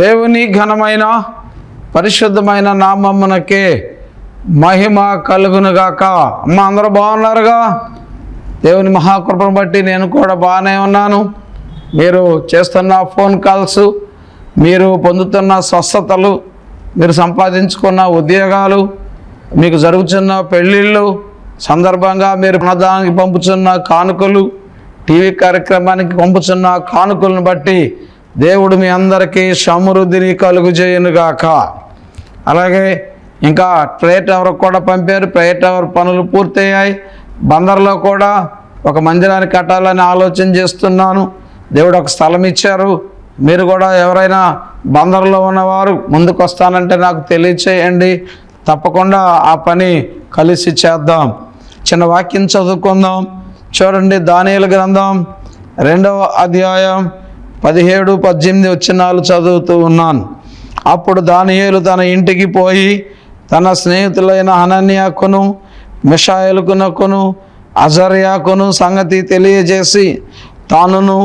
దేవుని ఘనమైన పరిశుద్ధమైన నామమ్మనకే మహిమ కలుగునుగాక అమ్మ అందరూ బాగున్నారుగా? దేవుని మహాకృపను బట్టి నేను కూడా బాగానే ఉన్నాను. మీరు చేస్తున్న ఫోన్ కాల్స్ మీరు పొందుతున్న స్వస్థతలు మీరు సంపాదించుకున్న ఉద్యోగాలు మీకు జరుగుతున్న పెళ్ళిళ్ళు సందర్భంగా మీరు అన్నదానికి పంపుతున్న కానుకలు టీవీ కార్యక్రమానికి పంపుతున్న కానుకలను బట్టి దేవుడు మీ అందరికీ సమృద్ధిని కలుగు చేయనుగాక అలాగే ఇంకా ప్రేయర్ టవర్ కూడా పంపారు. ప్రేయర్ టవర్ పనులు పూర్తయ్యాయి. బందర్లో కూడా ఒక మందిరాన్ని కట్టాలని ఆలోచన చేస్తున్నాను. దేవుడు ఒక స్థలం ఇచ్చారు. మీరు కూడా ఎవరైనా బందర్లో ఉన్నవారు ముందుకు వస్తానంటే నాకు తెలియచేయండి. తప్పకుండా ఆ పని కలిసి చేద్దాం. చిన్న వాక్యం చదువుకుందాం. చూడండి దానియలు గ్రంథం రెండవ అధ్యాయం పదిహేడు పద్దెనిమిది వచ్చినాలు చదువుతూ ఉన్నాను. అప్పుడు దానియేలు తన ఇంటికి పోయి తన స్నేహితులైన అనన్యాకును మిషాయలుకునకును అజర్యాకును సంగతి తెలియజేసి తానును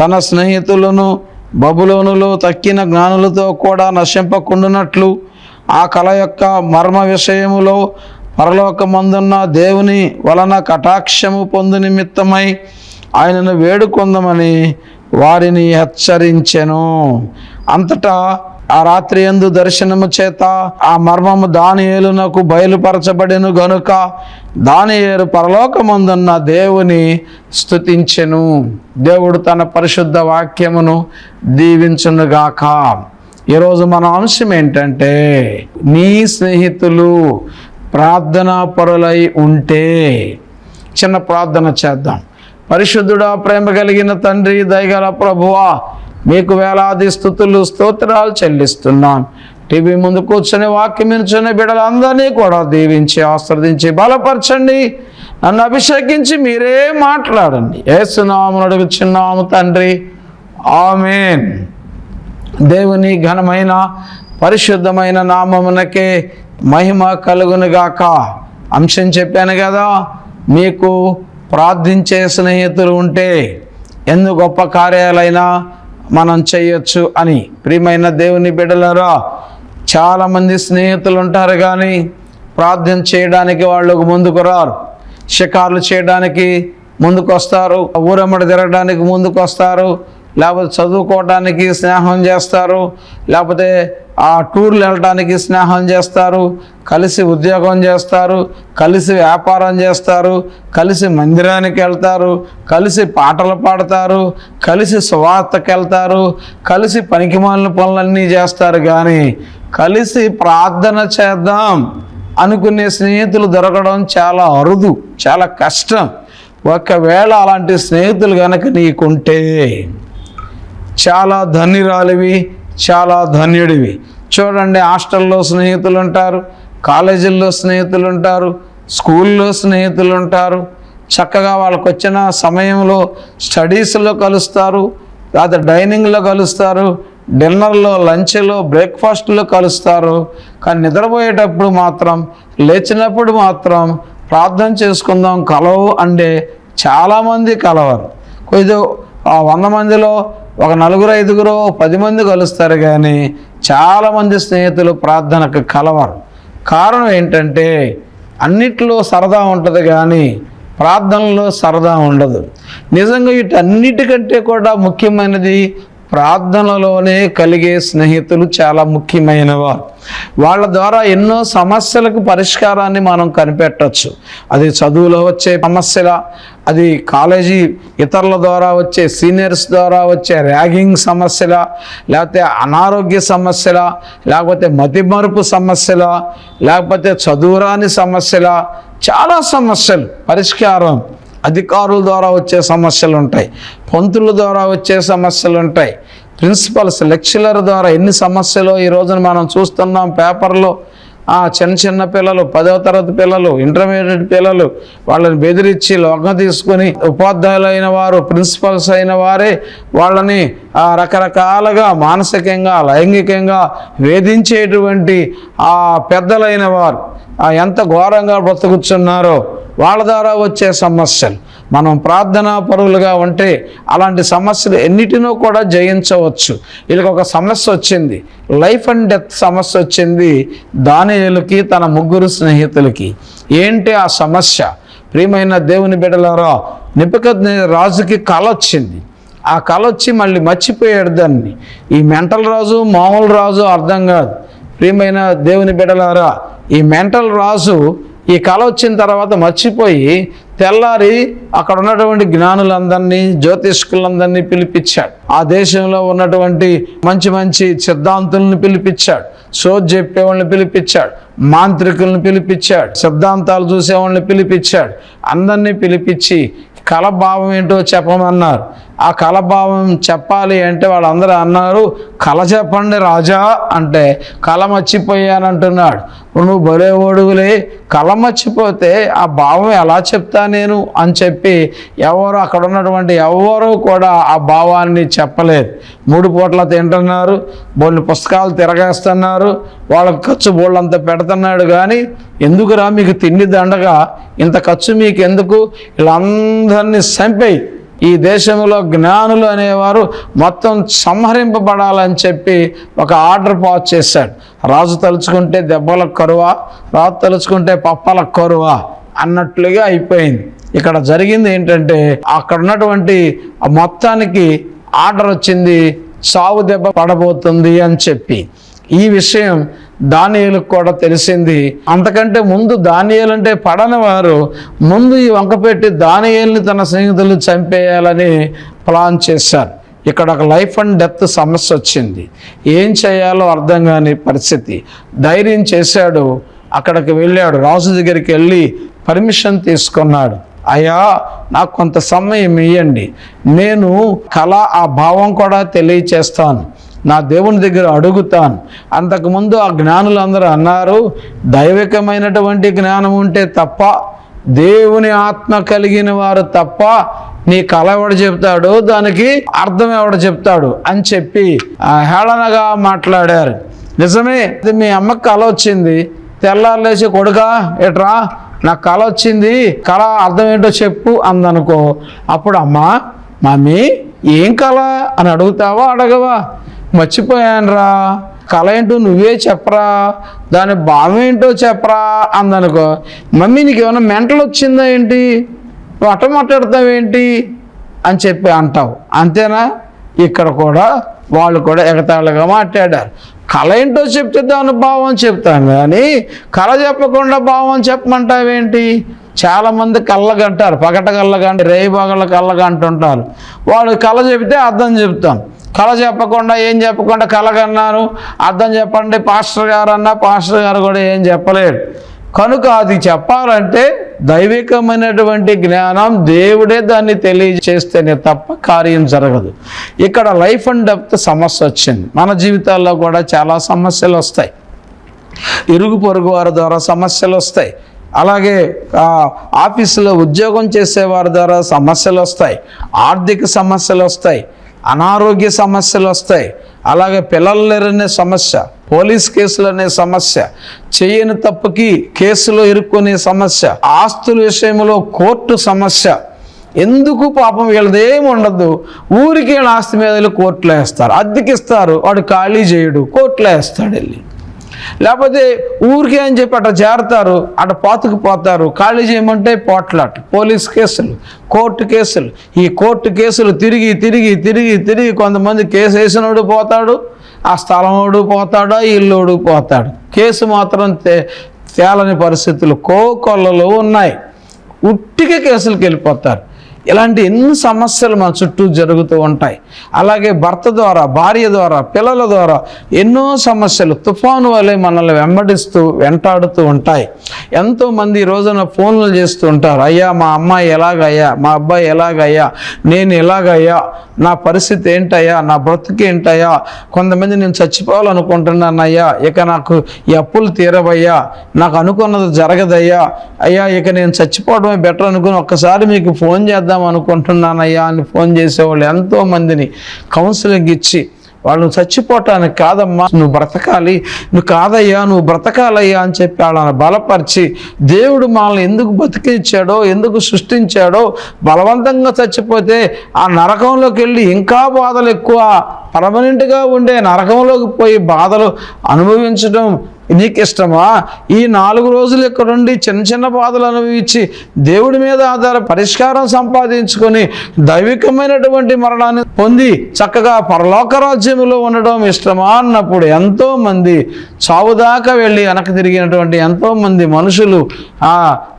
తన స్నేహితులను బబులోనులో తక్కిన జ్ఞానులతో కూడా నశింపకుండునట్లు ఆ కళ యొక్క మర్మ విషయములో పరలోకమందున్న దేవుని వలన కటాక్షము పొందు నిమిత్తమై ఆయనను వేడుకొందమని వారిని హెచ్చరించెను. అంతటా ఆ రాత్రి ఎందు దర్శనము చేత ఆ మర్మము దానియేలునకు బయలుపరచబడెను గనుక దానియేలు పరలోకమందున్న దేవుని స్తుతించెను. దేవుడు తన పరిశుద్ధ వాక్యమును దీవించునుగాక. ఈరోజు మన అంశం ఏంటంటే నీ స్నేహితులు ప్రార్థనా పరులై ఉంటే. చిన్న ప్రార్థన చేద్దాం. పరిశుద్ధుడా ప్రేమ కలిగిన తండ్రి దయగల ప్రభువా మీకు వేలాది స్థుతులు స్తోత్రాలు చెల్లిస్తున్నాను. టీవీ ముందు కూర్చొని వాక్యం వినుచునే బిడ్డలందరినీ కూడా దీవించి ఆశ్రదించి బలపరచండి. నన్ను అభిషేకించి మీరే మాట్లాడండి. ఏసునామను అడుగుచున్నాము తండ్రి. ఆమెన్. దేవుని ఘనమైన పరిశుద్ధమైన నామమునకే మహిమ కలుగునుగాక. అంశం చెప్పాను కదా మీకు ప్రార్థించే స్నేహితులు ఉంటే ఎన్ని గొప్ప కార్యాలైనా మనం చేయొచ్చు అని. ప్రియమైన దేవుని బిడ్డలరా చాలామంది స్నేహితులు ఉంటారు కానీ ప్రార్థన చేయడానికి వాళ్ళు ముందుకు రారు. షికార్లు చేయడానికి ముందుకు వస్తారు. ఊరమ్మడి తిరగడానికి ముందుకు వస్తారు. లేకపోతే చదువుకోవడానికి స్నేహం చేస్తారు. లేకపోతే ఆ టూర్లు వెళ్ళడానికి స్నేహం చేస్తారు కలిసి ఉద్యోగం చేస్తారు కలిసి వ్యాపారం చేస్తారు కలిసి మందిరానికి వెళ్తారు కలిసి పాటలు పాడతారు కలిసి సువార్తకి వెళ్తారు కలిసి పనికిమాలిన పనులన్నీ చేస్తారు. కానీ కలిసి ప్రార్థన చేద్దాం అనుకునే స్నేహితులు దొరకడం చాలా అరుదు చాలా కష్టం. ఒకవేళ అలాంటి స్నేహితులు కనుక నీకుంటే చాలా ధన్యురాలివి చాలా ధన్యుడివి. చూడండి హాస్టల్లో స్నేహితులు ఉంటారు కాలేజీల్లో స్నేహితులు ఉంటారు స్కూల్లో స్నేహితులు ఉంటారు చక్కగా వాళ్ళకు వచ్చిన సమయంలో స్టడీస్లో కలుస్తారు లేదా డైనింగ్లో కలుస్తారు డిన్నర్లో లంచ్లో బ్రేక్ఫాస్ట్లో కలుస్తారు. కానీ నిద్రపోయేటప్పుడు మాత్రం లేచినప్పుడు మాత్రం ప్రార్థన చేసుకుందాం కలవు అంటే చాలామంది కలవరు. ఇది వంద మందిలో ఒక నలుగురు ఐదుగురు పది మంది కలుస్తారు కానీ చాలామంది స్నేహితులు ప్రార్థనకు కలవరు. కారణం ఏంటంటే అన్నిట్లో సరదా ఉంటుంది కానీ ప్రార్థనలో సరదా ఉండదు. నిజంగా వీటన్నిటికంటే కూడా ముఖ్యమైనది ప్రార్థనలోనే కలిగే స్నేహితులు చాలా ముఖ్యమైనవారు. వాళ్ళ ద్వారా ఎన్నో సమస్యలకు పరిష్కారాన్ని మనం కనిపెట్టవచ్చు అది చదువులో వచ్చే సమస్యల అది కాలేజీ ఇతరుల ద్వారా వచ్చే సీనియర్స్ ద్వారా వచ్చే ర్యాగింగ్ సమస్యల లేకపోతే అనారోగ్య సమస్యల లేకపోతే మతిమరుపు సమస్యల లేకపోతే చదువురాని సమస్యల చాలా సమస్యలు పరిష్కారం. అధికారుల ద్వారా వచ్చే సమస్యలు ఉంటాయి పంతుల ద్వారా వచ్చే సమస్యలు ఉంటాయి ప్రిన్సిపల్స్ లెక్చరర్ ద్వారా ఎన్ని సమస్యలు ఈ రోజున మనం చూస్తున్నాం పేపర్లో? ఆ చిన్న చిన్న పిల్లలు పదవ తరగతి పిల్లలు ఇంటర్మీడియట్ పిల్లలు వాళ్ళని బెదిరించి లొంగ తీసుకొని ఉపాధ్యాయులు అయిన వారు ప్రిన్సిపల్స్ అయిన వారే వాళ్ళని రకరకాలుగా మానసికంగా లైంగికంగా వేధించేటువంటి ఆ పెద్దలైన వారు. ఎంత ఘోరంగా బ్రతుకుతున్నారో వాళ్ళ ద్వారా వచ్చే సమస్యలు. మనం ప్రార్థనా పరువులుగా ఉంటే అలాంటి సమస్యలు ఎన్నిటినో కూడా జయించవచ్చు. వీళ్ళకి ఒక సమస్య వచ్చింది. లైఫ్ అండ్ డెత్ సమస్య వచ్చింది దానియులకి తన ముగ్గురు స్నేహితులకి. ఏంటి ఆ సమస్య? ప్రియమైన దేవుని బిడ్డలారా నిపకద్ రాజుకి కళ వచ్చింది. ఆ కళ వచ్చి మళ్ళీ మర్చిపోయాడు దాన్ని. ఈ మెంటల్ రాజు మామూలు రాజు అర్థం కాదు. ప్రియమైన దేవుని బిడలారా ఈ మెంటల్ రాజు ఈ కళ వచ్చిన తర్వాత మర్చిపోయి తెల్లారి అక్కడ ఉన్నటువంటి జ్ఞానులందరినీ జ్యోతిష్కులందరినీ పిలిపించాడు. ఆ దేశంలో ఉన్నటువంటి మంచి మంచి సిద్ధాంతులను పిలిపించాడు. సోజ్ చెప్పేవాళ్ళని పిలిపించాడు. మాంత్రికులను పిలిపించాడు. సిద్ధాంతాలు చూసేవాళ్ళని పిలిపించాడు. అందరినీ పిలిపించి కళ భావం ఏంటో చెప్పమన్నారు. ఆ కళభావం చెప్పాలి అంటే వాళ్ళందరూ అన్నారు కళ చెప్పండి రాజా అంటే కళ మర్చిపోయానంటున్నాడు నువ్వు భలే ఓడుగులే కళ మర్చిపోతే ఆ భావం ఎలా చెప్తా నేను? అని చెప్పి ఎవరు అక్కడ ఉన్నటువంటి ఎవరూ కూడా ఆ భావాన్ని చెప్పలేదు. మూడు పూట్ల తింటున్నారు బోళ్ళు పుస్తకాలు తిరగేస్తున్నారు వాళ్ళకి ఖర్చు బోళ్ళంత పెడుతున్నాడు కానీ ఎందుకురా మీకు తిండి దండగా? ఇంత ఖర్చు మీకు ఎందుకు వీళ్ళందరినీ చంపేయి. ఈ దేశంలో జ్ఞానులు అనేవారు మొత్తం సంహరింపబడాలని చెప్పి ఒక ఆర్డర్ పాస్ చేశాడు. రాజు తలుచుకుంటే దెబ్బల కరువా రాజు తలుచుకుంటే పప్పల కరువా అన్నట్లుగా అయిపోయింది. ఇక్కడ జరిగింది ఏంటంటే అక్కడ ఉన్నటువంటి మొత్తానికి ఆర్డర్ వచ్చింది సావు దెబ్బ పడబోతుంది అని చెప్పి. ఈ విషయం దానియులకు కూడా తెలిసింది. అంతకంటే ముందు దానియలు అంటే పడని వారు ముందు ఈ వంక పెట్టి దానియల్ని తన స్నేహితులు చంపేయాలని ప్లాన్ చేశారు. ఇక్కడ ఒక లైఫ్ అండ్ డెత్ సమస్య వచ్చింది. ఏం చేయాలో అర్థం కాని పరిస్థితి. ధైర్యం చేశాడు అక్కడికి వెళ్ళాడు రాజు దగ్గరికి వెళ్ళి పర్మిషన్ తీసుకున్నాడు. అయ్యా నాకు కొంత సమయం ఇవ్వండి నేను కళ ఆ భావం కూడా తెలియచేస్తాను. నా దేవుని దగ్గర అడుగుతాను. అంతకుముందు ఆ జ్ఞానులందరూ అన్నారు దైవికమైనటువంటి జ్ఞానం ఉంటే తప్ప దేవుని ఆత్మ కలిగిన వారు తప్ప నీ కళ ఎవడు చెప్తాడు? దానికి అర్థం ఎవడు చెప్తాడు? అని చెప్పి హేళనగా మాట్లాడారు. నిజమే మీ అమ్మకి కళ వచ్చింది. తెల్లారులేసి కొడుకా ఎట్రా నాకు కళ వచ్చింది. కళ అర్థం ఏంటో చెప్పు అందనుకో. అప్పుడు అమ్మా మమ్మీ ఏం కళ? అని అడుగుతావా అడగవా? మర్చిపోయానురా. కళ ఏంటో నువ్వే చెప్పరా. దాని భావం ఏంటో చెప్పరా అందనుకో. మమ్మీ నీకు ఏమైనా మెంటల్ వచ్చిందా ఏంటి? నువ్వు అట్ట మాట్లాడతావేంటి అని చెప్పి అంటావు. అంతేనా? ఇక్కడ కూడా వాళ్ళు కూడా ఎగతాళిగా మాట్లాడారు. కళ ఏంటో చెప్తే దాని భావం చెప్తాం కానీ కళ చెప్పకుండా భావం చెప్పమంటావేంటి? చాలామంది కళ్ళగంటారు. పగట కళ్ళగంట రేయి పగల కళ్ళగంటుంటారు. వాళ్ళు కళ చెబితే అర్థం చెప్తాం. కళ చెప్పకుండా ఏం చెప్పకుండా కలగన్నాను అర్థం చెప్పండి పాస్టర్ గారు అన్నా పాస్టర్ గారు కూడా ఏం చెప్పలేడు కనుక అది చెప్పాలంటే దైవికమైనటువంటి జ్ఞానం దేవుడే దాన్ని తెలియజేస్తేనే తప్ప కార్యం జరగదు. ఇక్కడ లైఫ్ అండ్ డెప్త్ సమస్య వచ్చింది. మన జీవితాల్లో కూడా చాలా సమస్యలు వస్తాయి. ఇరుగు పొరుగు వారి ద్వారా సమస్యలు వస్తాయి. అలాగే ఆఫీసులో ఉద్యోగం చేసేవారి ద్వారా సమస్యలు వస్తాయి. ఆర్థిక సమస్యలు వస్తాయి. అనారోగ్య సమస్యలు వస్తాయి. అలాగే పిల్లలు లేరనే సమస్య పోలీస్ కేసులు అనే సమస్య చేయని తప్పుకి కేసులో ఇరుక్కునే సమస్య ఆస్తుల విషయంలో కోర్టు సమస్య. ఎందుకు పాపం వీళ్ళదేం ఉండదు. ఊరికి వీళ్ళ ఆస్తి మీద వెళ్ళి కోర్టులో వేస్తారు. అద్దెకిస్తారు. వాడు ఖాళీ చేయడు. కోర్టులో వేస్తాడు వెళ్ళి. లేకపోతే ఊరికే అని చెప్పి అట్లా చేరతారు అట్లా పాతుకుపోతారు ఖాళీ చేయమంటే పోట్లాట్ పోలీస్ కేసులు కోర్టు కేసులు. ఈ కోర్టు కేసులు తిరిగి తిరిగి తిరిగి తిరిగి కొంతమంది కేసు వేసినోడు పోతాడు ఆ స్థలమోడు పోతాడు ఆ ఇల్లుడు పోతాడు. కేసు మాత్రం తే తేలని పరిస్థితులు కోకొల్లలు ఉన్నాయి. ఉట్టిగా కేసులకు వెళ్ళిపోతారు. ఇలాంటి ఎన్ని సమస్యలు మన చుట్టూ జరుగుతూ ఉంటాయి. అలాగే భర్త ద్వారా భార్య ద్వారా పిల్లల ద్వారా ఎన్నో సమస్యలు తుఫాను వలె మనల్ని వెంబడిస్తూ వెంటాడుతూ ఉంటాయి. ఎంతోమంది ఈ రోజున ఫోన్లు చేస్తూ ఉంటారు అయ్యా మా అమ్మాయి ఎలాగయ్యా? మా అబ్బాయి ఎలాగయ్యా? నేను ఎలాగయ్యా? నా పరిస్థితి ఏంటయ్యా? నా బ్రతుకు ఏంటయ్యా? కొంతమంది నేను చచ్చిపోవాలనుకుంటున్నానయ్యా ఇక నాకు ఈ అప్పులు తీరవయ్యా నాకు అనుకున్నది జరగదయ్యా అయ్యా ఇక నేను చచ్చిపోవడమే బెటర్ అనుకుని ఒక్కసారి మీకు ఫోన్ చేద్దాం అనుకుంటున్నానయ్యా అని ఫోన్ చేసేవాళ్ళు ఎంతో మందిని. కౌన్సిలింగ్ ఇచ్చి వాళ్ళు చచ్చిపోవటానికి కాదమ్మా నువ్వు బ్రతకాలి నువ్వు కాదయ్యా నువ్వు బ్రతకాలయ్యా అని చెప్పి వాళ్ళని బలపరిచి దేవుడు మనల్ని ఎందుకు బతికించాడో ఎందుకు సృష్టించాడో బలవంతంగా చచ్చిపోతే ఆ నరకంలోకి వెళ్ళి ఇంకా బాధలు ఎక్కువ పర్మనెంట్గా ఉండే నరకంలోకి పోయి బాధలు అనుభవించడం నీకు ఇష్టమా? ఈ నాలుగు రోజులు ఇక్కడ ఉండి చిన్న చిన్న బాధలు అనుభవించి దేవుడి మీద ఆధార పరిష్కారం సంపాదించుకొని దైవికమైనటువంటి మరణాన్ని పొంది చక్కగా పరలోక రాజ్యంలో ఉండడం ఇష్టమా అన్నప్పుడు ఎంతో మంది చావుదాకా వెళ్ళి వెనక్కి తిరిగినటువంటి ఎంతో మంది మనుషులు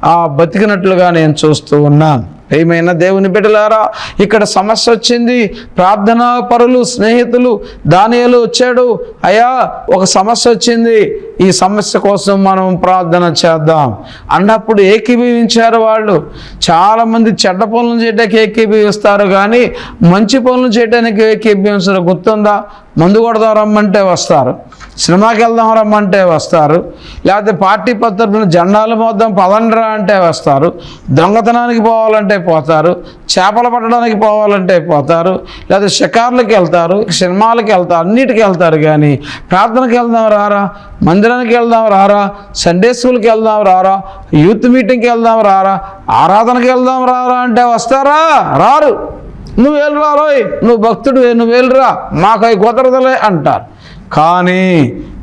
ఆ బతికినట్లుగా నేను చూస్తూ ఉన్నాను. ఏమైనా దేవుని బిడ్డలారా ఇక్కడ సమస్య వచ్చింది. ప్రార్థనా పరులు స్నేహితులు దానియాలు వచ్చాడు. అయ్యా ఒక సమస్య వచ్చింది. ఈ సమస్య కోసం మనం ప్రార్థన చేద్దాం. అన్నప్పుడు ఏకీభవించారు వాళ్ళు. చాలామంది చెడ్డ పనులు చేయడానికి ఏకీభవిస్తారు కానీ మంచి పనులు చేయడానికి ఏకీభవించరు. గుర్తుందా? మందు కొడదాం రమ్మంటే వస్తారు. సినిమాకి వెళ్దాం రమ్మంటే వస్తారు. లేకపోతే పార్టీ పత్రికలు జెండాలు మోద్దాం పదండ్రా అంటే వస్తారు. దొంగతనానికి పోవాలంటే పోతారు. చేపలు పట్టడానికి పోవాలంటే పోతారు. లేకపోతే షికార్లకు వెళ్తారు సినిమాలకు వెళ్తారు అన్నిటికి వెళ్తారు కానీ ప్రార్థనకి వెళ్దాం రారా? మందిరానికి వెళ్దాం రారా? సండే స్కూల్కి వెళ్దాం రారా? యూత్ మీటింగ్కి వెళ్దాం రారా? ఆరాధనకి వెళ్దాం రారా అంటే వస్తారా? రారు. నువ్వు వెళ్ళరా రోయ్? నువ్వు భక్తుడు నువ్వు వెళ్ళరా నాకు అవి కుదరదులే అంటారు. కానీ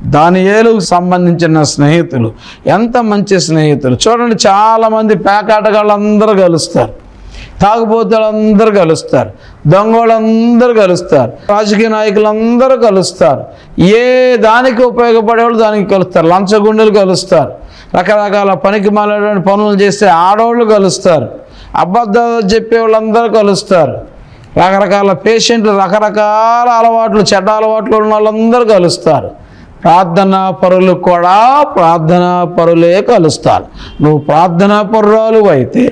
దాని ఏలుకు సంబంధించిన స్నేహితులు ఎంత మంచి స్నేహితులు. చూడండి చాలామంది పేకాటగాళ్ళందరూ కలుస్తారు తాగుబోతులందరూ కలుస్తారు దొంగోళ్ళందరూ కలుస్తారు రాజకీయ నాయకులందరూ కలుస్తారు ఏ దానికి ఉపయోగపడేవాళ్ళు దానికి కలుస్తారు లంచగుండెలు కలుస్తారు రకరకాల పనికి మాలేటువంటి పనులు చేస్తే ఆడవాళ్ళు కలుస్తారు అబద్ధాలు చెప్పే వాళ్ళందరూ కలుస్తారు రకరకాల పేషెంట్లు రకరకాల అలవాట్లు చెడ్డ అలవాట్లు ఉన్న వాళ్ళందరూ కలుస్తారు. ప్రార్థనా పరులు కూడా ప్రార్థనా పరులే కలుస్తారు. నువ్వు ప్రార్థనా పరురాలు అయితే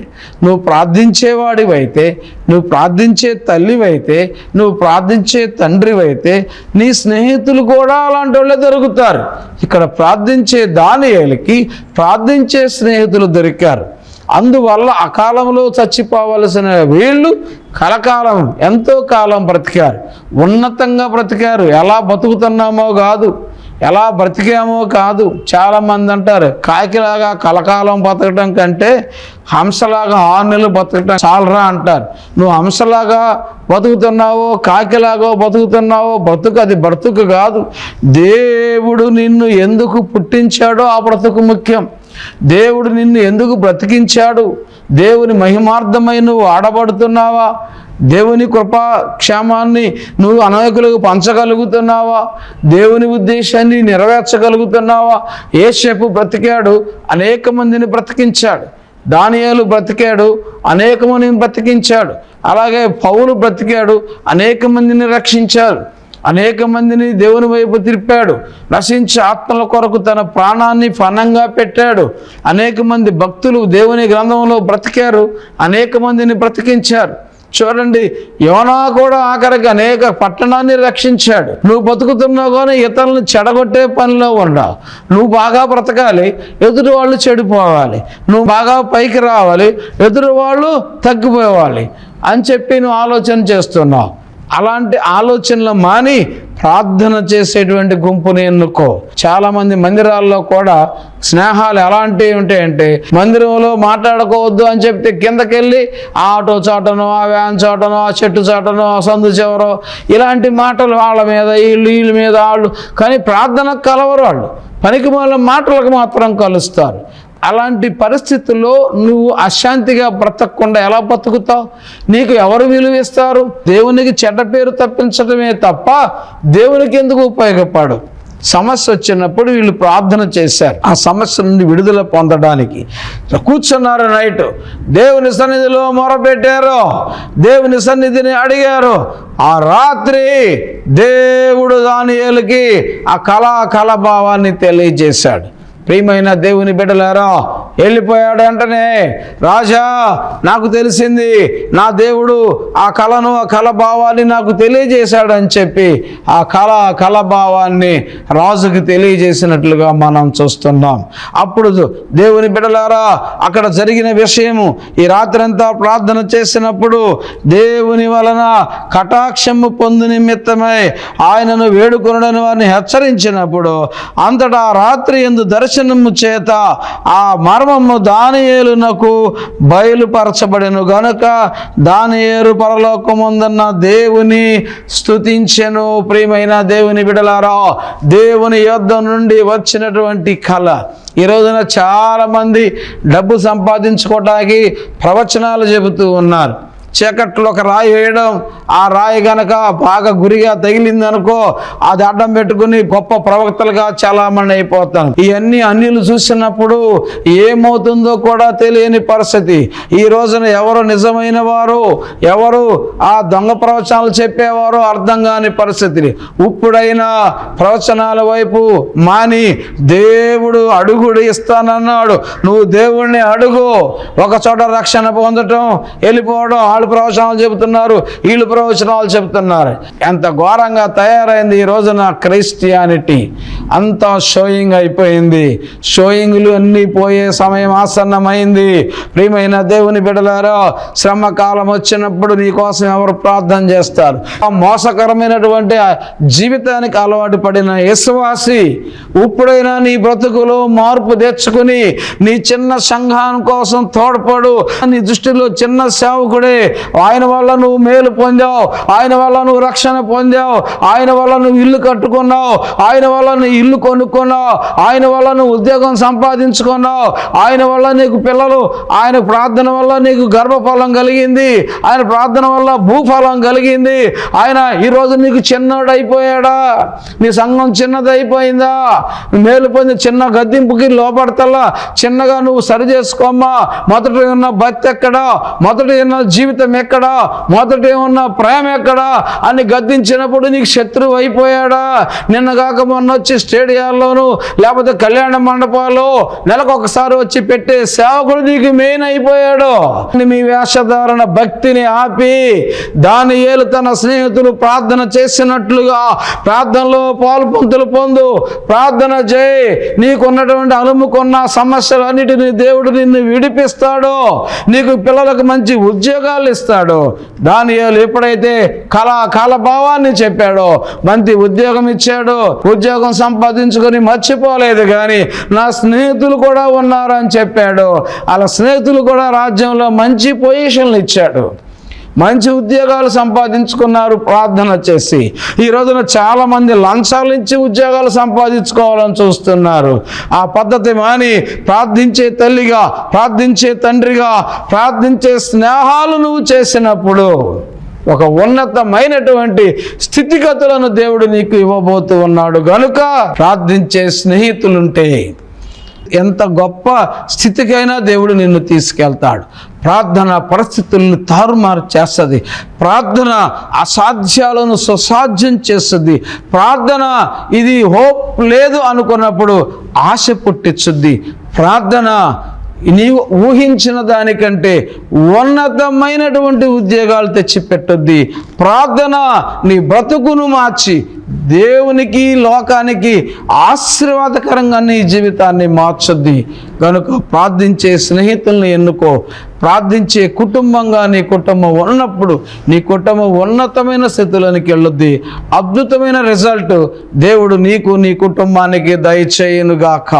నువ్వు ప్రార్థించేవాడివైతే నువ్వు ప్రార్థించే తల్లివైతే నువ్వు ప్రార్థించే తండ్రివైతే నీ స్నేహితులు కూడా అలాంటి వాళ్ళే దొరుకుతారు. ఇక్కడ ప్రార్థించే దానియేలకి ప్రార్థించే స్నేహితులు దొరికారు. అందువల్ల అకాలంలో చచ్చిపోవలసిన వీళ్ళు కలకాలం ఎంతో కాలం బ్రతికారు. ఉన్నతంగా బ్రతికారు. ఎలా బతుకుతున్నామో కాదు. ఎలా బ్రతికామో కాదు. చాలామంది అంటారు కాకిలాగా కలకాలం బతకడం కంటే హంసలాగా ఆరు నెలలు బతకడం చాలరా అంటారు. నువ్వు హంసలాగా బతుకుతున్నావో కాకిలాగో బతుకుతున్నావో బ్రతుకు అది బ్రతుకు కాదు. దేవుడు నిన్ను ఎందుకు పుట్టించాడో ఆ బ్రతుకు ముఖ్యం. దేవుడు నిన్ను ఎందుకు బ్రతికించాడు? దేవుని మహిమార్థమై నువ్వు ఆడబడుతున్నావా? దేవుని కృపా క్షేమాన్ని నువ్వు అనేకులకు పంచగలుగుతున్నావా? దేవుని ఉద్దేశాన్ని నెరవేర్చగలుగుతున్నావా? ఏసేపు బ్రతికాడు అనేక మందిని బ్రతికించాడు. దానియాలు బ్రతికాడు అనేక మందిని బ్రతికించాడు. అలాగే పౌలు బ్రతికాడు అనేక మందిని రక్షించాడు. అనేక మందిని దేవుని వైపు తిప్పాడు. నశించే ఆత్మల కొరకు తన ప్రాణాన్ని ఫణంగా పెట్టాడు. అనేక మంది భక్తులు దేవుని గ్రంథంలో బ్రతికారు. అనేక మందిని బ్రతికించారు. చూడండి యోనా కూడా ఆఖరికి అనేక పట్టణాన్ని రక్షించాడు. నువ్వు బతుకుతున్నావు కానీ ఇతరులను చెడగొట్టే పనిలో ఉండవు నువ్వు బాగా బ్రతకాలి ఎదుటి వాళ్ళు చెడిపోవాలి. నువ్వు బాగా పైకి రావాలి ఎదురు వాళ్ళు తగ్గిపోవాలి అని చెప్పి నువ్వు ఆలోచన చేస్తున్నావు. అలాంటి ఆలోచనలు మాని ప్రార్థన చేసేటువంటి గుంపుని ఎన్నుకో. చాలామంది మందిరాల్లో కూడా స్నేహాలు ఎలాంటివి ఉంటాయంటే మందిరంలో మాట్లాడుకోవద్దు అని చెప్తే కిందకెళ్ళి ఆ ఆటో చాటనో ఆ వ్యాన్ చాటనో ఆ చెట్టు చాటనో ఆ సందు చివరో ఇలాంటి మాటలు వాళ్ళ మీద వీళ్ళు వీళ్ళ మీద వాళ్ళు. కానీ ప్రార్థన కలవరు వాళ్ళు. పనికి మాటలకు మాత్రం కలుస్తారు. అలాంటి పరిస్థితుల్లో నువ్వు అశాంతిగా బ్రతకకుండా ఎలా బ్రతుకుతావు? నీకు ఎవరు విలువిస్తారు దేవునికి చెడ్డ పేరు తప్పించడమే తప్ప దేవునికి ఎందుకు ఉపయోగపడు సమస్య వచ్చినప్పుడు వీళ్ళు ప్రార్థన చేశారు. ఆ సమస్య నుండి విడుదల పొందడానికి. కూర్చున్నారు నైట్. దేవుని సన్నిధిలో మొరపెట్టారు. దేవుని సన్నిధిని అడిగారు. ఆ రాత్రి దేవుడు దానియలకి ఆ కళా కళభావాన్ని తెలియజేశాడు. ప్రియమైన దేవుని బిడ్డలారా వెళ్ళిపోయాడు వెంటనే రాజా నాకు తెలిసింది నా దేవుడు ఆ కళను ఆ కళ భావాన్ని నాకు తెలియజేశాడని చెప్పి ఆ కళ ఆ కళ భావాన్ని రాజుకి తెలియజేసినట్లుగా మనం చూస్తున్నాం. అప్పుడు దేవుని బిడలారా అక్కడ జరిగిన విషయము ఈ రాత్రంతా ప్రార్థన చేసినప్పుడు దేవుని వలన కటాక్షము పొందు నిమిత్తమై ఆయనను వేడుకొనడని వారిని హెచ్చరించినప్పుడు అంతటా రాత్రి ఎందు దర్శనము చేత ఆ మర్మము దానియేలునకు బయలుపరచబడెను గనుక దానియేలు పరలోకముందన్న దేవుని స్థుతించెను ప్రియమైన దేవుని బిడలారా దేవుని యొద్ద నుండి వచ్చినటువంటి కళ ఈ రోజున చాలామంది డబ్బు సంపాదించుకోవడానికి ప్రవచనాలు చెబుతూ ఉన్నారు. చీకట్లో ఒక రాయి వేయడం ఆ రాయి గనక బాగా గురిగా తగిలింది అనుకో అది అడ్డం పెట్టుకుని గొప్ప ప్రవక్తలుగా చాలామంది అయిపోతాం ఇవన్నీ అన్యులు చూసినప్పుడు ఏమవుతుందో కూడా తెలియని పరిస్థితి. ఈ రోజున ఎవరు నిజమైన వారు ఎవరు ఆ దొంగ ప్రవచనాలు చెప్పేవారు అర్థం కాని పరిస్థితి. ఇప్పుడైనా ప్రవచనాల వైపు మాని దేవుడు అడుగుడు ఇస్తానన్నాడు. నువ్వు దేవుణ్ణి అడుగు. ఒక చోట రక్షణ పొందటం వెళ్ళిపోవడం వాళ్ళు ప్రవచనాలు చెబుతున్నారు వీళ్ళు ప్రవచనాలు చెబుతున్నారు. ఎంత ఘోరంగా తయారైంది ఈ రోజున క్రైస్టియానిటీ. అంతా షోయింగ్ అయిపోయింది. షోయింగ్లు అన్నీ పోయే సమయం ఆసన్నమైంది. ప్రియమైన దేవుని బిడలారా శ్రమ కాలం వచ్చినప్పుడు నీ కోసం ఎవరు ప్రార్థన చేస్తారు? ఆ మోసకరమైనటువంటి జీవితానికి అలవాటు పడిన యశ్వాసి ఇప్పుడైనా నీ బ్రతుకులో మార్పు తెచ్చుకుని నీ చిన్న సంఘానం కోసం తోడ్పడు. నీ దృష్టిలో చిన్న సేవకుడే ఆయన వల్ల నువ్వు మేలు పొందావు. ఆయన వల్ల నువ్వు రక్షణ పొందావు. ఆయన వల్ల నువ్వు ఇల్లు కట్టుకున్నావు. ఆయన వల్ల నువ్వు ఇల్లు కొనుక్కున్నావు. ఆయన వల్ల నువ్వు ఉద్యోగం సంపాదించుకున్నావు. ఆయన వల్ల నీకు పిల్లలు ఆయన ప్రార్థన వల్ల నీకు గర్భఫలం కలిగింది. ఆయన ప్రార్థన వల్ల భూఫలం కలిగింది. ఆయన ఈరోజు నీకు చిన్నోడు అయిపోయాడా నీ సంఘం చిన్నది అయిపోయిందా మేలు పొంది చిన్న గద్దింపుకి లోపడతల్లా చిన్నగా నువ్వు సరి చేసుకోమ్మా. మొదట ఉన్న భక్తి ఎక్కడా? మొదట ఉన్న జీవితం ఎక్కడా? మొదట ఉన్న ప్రేమ ఎక్కడా? అని గద్దించినప్పుడు నీకు శత్రువు అయిపోయాడా? నిన్న కాక మొన్న వచ్చి స్టేడియాల్లోనూ లేకపోతే కళ్యాణ మండపాల్లో నెలకు ఒకసారి వచ్చి పెట్టే సేవకుడు నీకు మెయిన్ అయిపోయాడు. మీ వేషధారణ భక్తిని ఆపి దాని ఏలు తన స్నేహితులు ప్రార్థన చేసినట్లుగా ప్రార్థనలో పాలు పొందు. ప్రార్థన చేయి. నీకున్నటువంటి అలుముకున్న సమస్యలన్నిటిని దేవుడు నిన్ను విడిపిస్తాడు. నీకు పిల్లలకు మంచి ఉద్యోగాలు ఇస్తాడు దానియాలు ఎప్పుడైతే కళా కాలభావాన్ని చెప్పాడో మంచి ఉద్యోగం ఇచ్చాడు ఉద్యోగం సంపాదించుకొని మర్చిపోలేదు కానీ నా స్నేహితులు కూడా ఉన్నారని చెప్పాడు. అలా స్నేహితులు కూడా రాజ్యంలో మంచి పొజిషన్లు ఇచ్చాడు. మంచి ఉద్యోగాలు సంపాదించుకున్నారు ప్రార్థన చేసి. ఈ రోజున చాలామంది లంచాలు ఇచ్చి ఉద్యోగాలు సంపాదించుకోవాలని చూస్తున్నారు. ఆ పద్ధతి మాని ప్రార్థించే తల్లిగా ప్రార్థించే తండ్రిగా ప్రార్థించే స్నేహాలు నువ్వు చేసినప్పుడు ఒక ఉన్నతమైనటువంటి స్థితిగతులను దేవుడు నీకు ఇవ్వబోతూ ఉన్నాడు. గనుక ప్రార్థించే స్నేహితులుంటే ఎంత గొప్ప స్థితికైనా దేవుడు నిన్ను తీసుకెళ్తాడు. ప్రార్థన పరిస్థితులను తారుమారు చేస్తుంది. ప్రార్థన అసాధ్యాలను సుసాధ్యం చేస్తుంది. ప్రార్థన ఇది హోప్ లేదు అనుకున్నప్పుడు ఆశ పుట్టించుద్ది. ప్రార్థన నీవు ఊహించిన దానికంటే ఉన్నతమైనటువంటి ఉద్యోగాలు తెచ్చిపెట్టుద్ది. ప్రార్థన నీ బ్రతుకును మార్చి దేవునికి లోకానికి ఆశీర్వాదకరంగా నీ జీవితాన్ని మార్చుద్ది. కనుక ప్రార్థించే స్నేహితుల్ని ఎన్నుకో. ప్రార్థించే కుటుంబంగా నీ కుటుంబం ఉన్నప్పుడు నీ కుటుంబం ఉన్నతమైన స్థితిలోనికి వెళ్ళొద్ది. అద్భుతమైన రిజల్ట్ దేవుడు నీకు నీ కుటుంబానికి దయచేయనుగాక.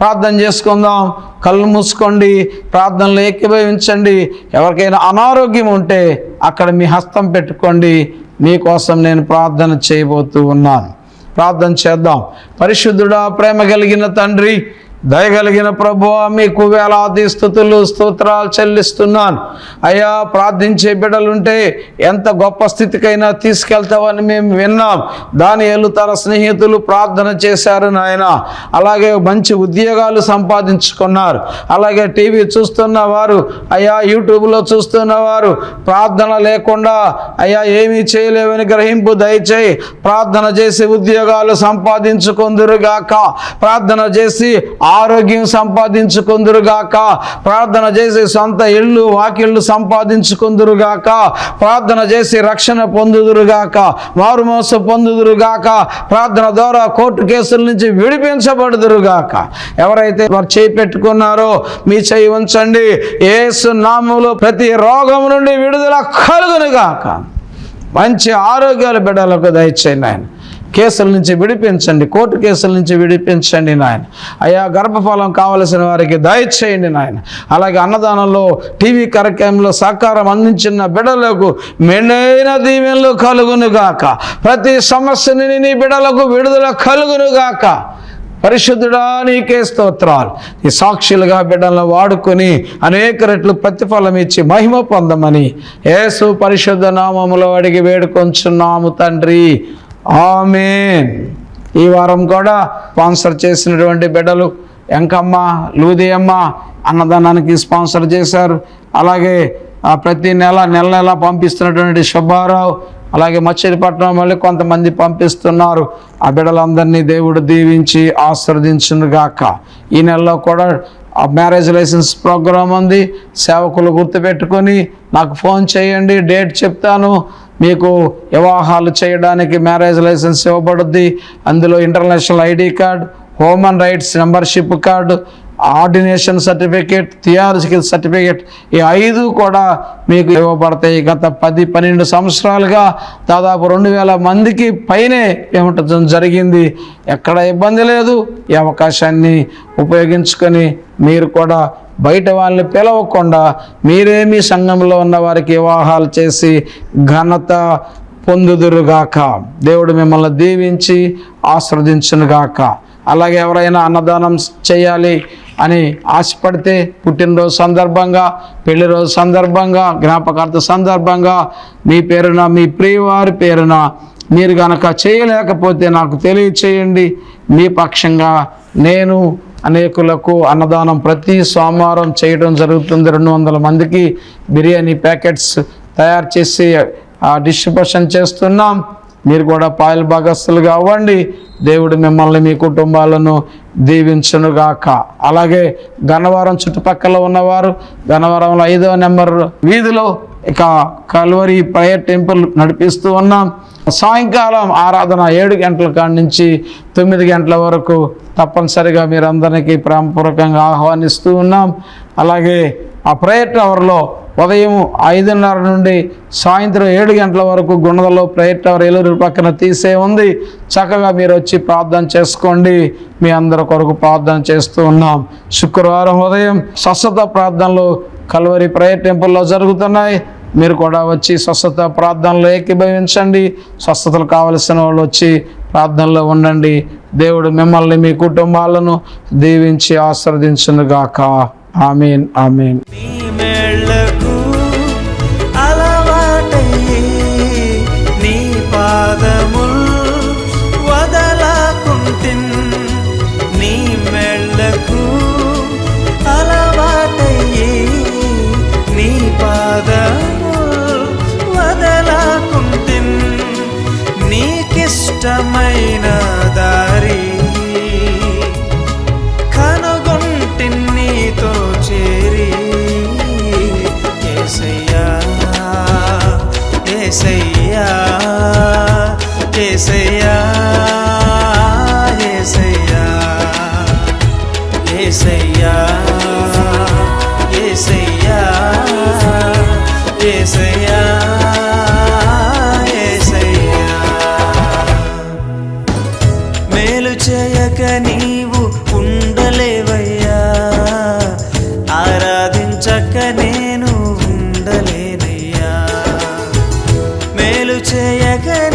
ప్రార్థన చేసుకుందాం. కళ్ళు మూసుకోండి. ప్రార్థనలు ఏకీభవించండి. ఎవరికైనా అనారోగ్యం ఉంటే అక్కడ మీ హస్తం పెట్టుకోండి. మీకోసం నేను ప్రార్థన చేయబోతూ ఉన్నాను. ప్రార్థన చేద్దాం. పరిశుద్ధుడా ప్రేమ కలిగిన తండ్రి దయగలిగిన ప్రభు మీకు వేలాది స్థుతులు స్తోత్రాలు చెల్లిస్తున్నాను. అయ్యా ప్రార్థించే బిడ్డలుంటే ఎంత గొప్ప స్థితికైనా తీసుకెళ్తావని మేము విన్నాం. దాని ఏళ్ళు తన స్నేహితులు ప్రార్థన చేశారు నాయన. అలాగే మంచి ఉద్యోగాలు సంపాదించుకున్నారు. అలాగే టీవీ చూస్తున్న వారు అయ్యా యూట్యూబ్లో చూస్తున్న వారు ప్రార్థన లేకుండా అయ్యా ఏమీ చేయలేవని గ్రహింపు దయచేయి. ప్రార్థన చేసి ఉద్యోగాలు సంపాదించుకుందురుగాక. ప్రార్థన చేసి ఆరోగ్యం సంపాదించుకుందురుగాక. ప్రార్థన చేసి సొంత ఇళ్ళు వాకిళ్ళు సంపాదించుకుందురుగాక. ప్రార్థన చేసి రక్షణ పొందుదురుగాక. మారుమోస పొందుదురుగాక. ప్రార్థన ద్వారా కోర్టు కేసుల నుంచి విడిపించబడుదురుగాక. ఎవరైతే వారు చేయి పెట్టుకున్నారో మీ చేయి ఉంచండి. ఏసు నామములో ప్రతి రోగం నుండి విడుదల కలుగునుగాక. మంచి ఆరోగ్యాలు బిడ్డలకు దయచేయండి ఆయన. కేసుల నుంచి విడిపించండి కోర్టు కేసుల నుంచి విడిపించండి నాయన. అయ్యా గర్భఫలం కావలసిన వారికి దయచేయండి నాయన. అలాగే అన్నదానంలో టీవీ కార్యక్రమంలో సహకారం అందించిన బిడ్డలకు మెండైన దీవెనలు కలుగునుగాక. ప్రతి సమస్యని నీ బిడలకు విడుదల కలుగునుగాక. పరిశుద్ధుడా నీకే స్తోత్రాలు. ఈ సాక్షులుగా బిడ్డలను వాడుకొని అనేక రెట్లు ప్రతిఫలం ఇచ్చి మహిమ పొందమని యేసు పరిశుద్ధ నామములో అడిగి వేడుకొంచున్నాము తండ్రి. ఆమెన్. ఈ వారం కూడా స్పాన్సర్ చేసినటువంటి బిడ్డలు ఎంకమ్మ లూదియమ్మ అన్నదానానికి స్పాన్సర్ చేశారు. అలాగే ప్రతి నెల నెల నెల పంపిస్తున్నటువంటి శుభారావు అలాగే మచిలీపట్నం మళ్ళీ కొంతమంది పంపిస్తున్నారు. ఆ బిడ్డలందరినీ దేవుడు దీవించి ఆశీర్వదించునుగాక ఈ నెలలో కూడా ఆ మ్యారేజ్ లైసెన్స్ ప్రోగ్రాం ఉంది. సేవకులు గుర్తుపెట్టుకొని నాకు ఫోన్ చేయండి డేట్ చెప్తాను. మీకు వివాహాలు చేయడానికి మ్యారేజ్ లైసెన్స్ ఇవ్వబడుద్ది. అందులో international ID card human rights membership card ordination certificate theological certificate ఈ ఐదు కూడా మీకు ఇవ్వబడతాయి. గత పది పన్నెండు సంవత్సరాలుగా దాదాపు రెండు వేల మందికి పైనే ఇవ్వటం జరిగింది. ఎక్కడ ఇబ్బంది లేదు. ఈ అవకాశాన్ని ఉపయోగించుకొని మీరు కూడా బయట వాళ్ళని పిలవకుండా మీరే మీ సంఘంలో ఉన్న వారికి వివాహాలు చేసి ఘనత పొందుదురుగాక. దేవుడు మిమ్మల్ని దీవించి ఆస్వాదించునుగాక అలాగే ఎవరైనా అన్నదానం చేయాలి అని ఆశపడితే పుట్టినరోజు సందర్భంగా పెళ్ళి రోజు సందర్భంగా జ్ఞాపకార్థ సందర్భంగా మీ పేరున మీ ప్రియవారి పేరున మీరు గనక చేయలేకపోతే నాకు తెలియచేయండి. మీ పక్షంగా నేను అనేకులకు అన్నదానం ప్రతి సోమవారం చేయడం జరుగుతుంది. రెండు వందల మందికి బిర్యానీ ప్యాకెట్స్ తయారు చేసి ఆ డిస్ట్రిబ్యూషన్ చేస్తున్నాం. మీరు కూడా పాయల భాగస్తులుగా అవ్వండి. దేవుడు మిమ్మల్ని మీ కుటుంబాలను దీవించునుగాక. అలాగే గన్నవరం చుట్టుపక్కల ఉన్నవారు గన్నవరంలో ఐదో నెంబర్ వీధిలో ఇక కల్వరి ప్రేయర్ టెంపుల్ నడిపిస్తూ ఉన్నాం సాయంకాలం ఆరాధన ఏడు గంటల కాడి నుంచి తొమ్మిది గంటల వరకు తప్పనిసరిగా మీరందరికీ ప్రేమపూర్వకంగా ఆహ్వానిస్తూ ఉన్నాం. అలాగే ఆ ప్రేయర్ టవర్లో ఉదయం ఐదున్నర నుండి సాయంత్రం ఏడు గంటల వరకు గుణదలో ప్రేయర్ టవర్ ఏలూరు పక్కన తీసే ఉంది. చక్కగా మీరు వచ్చి ప్రార్థన చేసుకోండి. మీ అందరి కొరకు ప్రార్థన చేస్తూ ఉన్నాం. శుక్రవారం ఉదయం స్వస్థత ప్రార్థనలు కల్వరి ప్రేయర్ టెంపుల్లో జరుగుతున్నాయి. మీరు కూడా వచ్చి స్వస్థత ప్రార్థనలో ఏకీభవించండి. స్వస్థతలు కావలసిన వాళ్ళు వచ్చి ప్రార్థనలో ఉండండి. దేవుడు మిమ్మల్ని మీ కుటుంబాలను దీవించి ఆశీర్వదించునుగాక. Amen amen. হয়েছে একে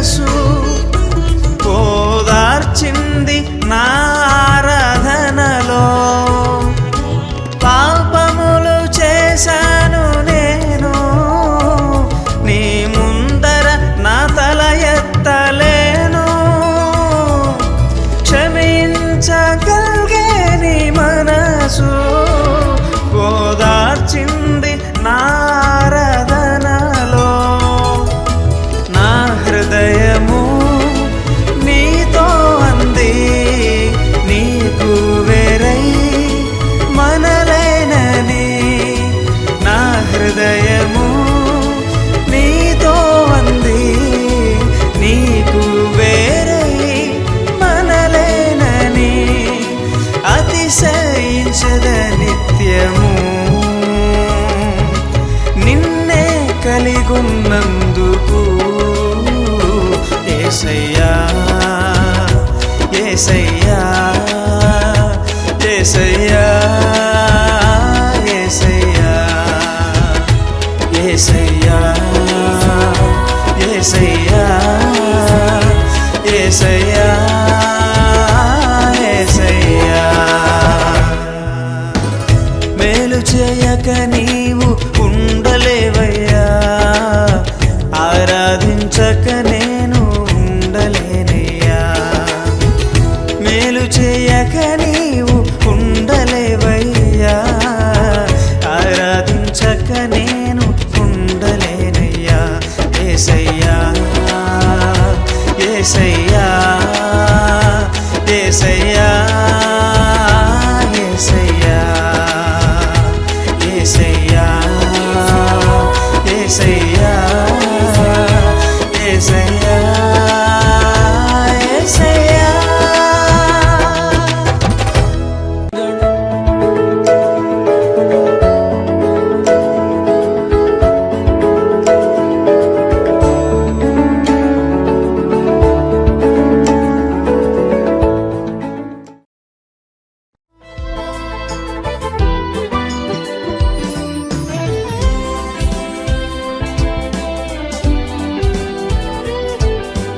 మనసు. ఓదార్చింది నా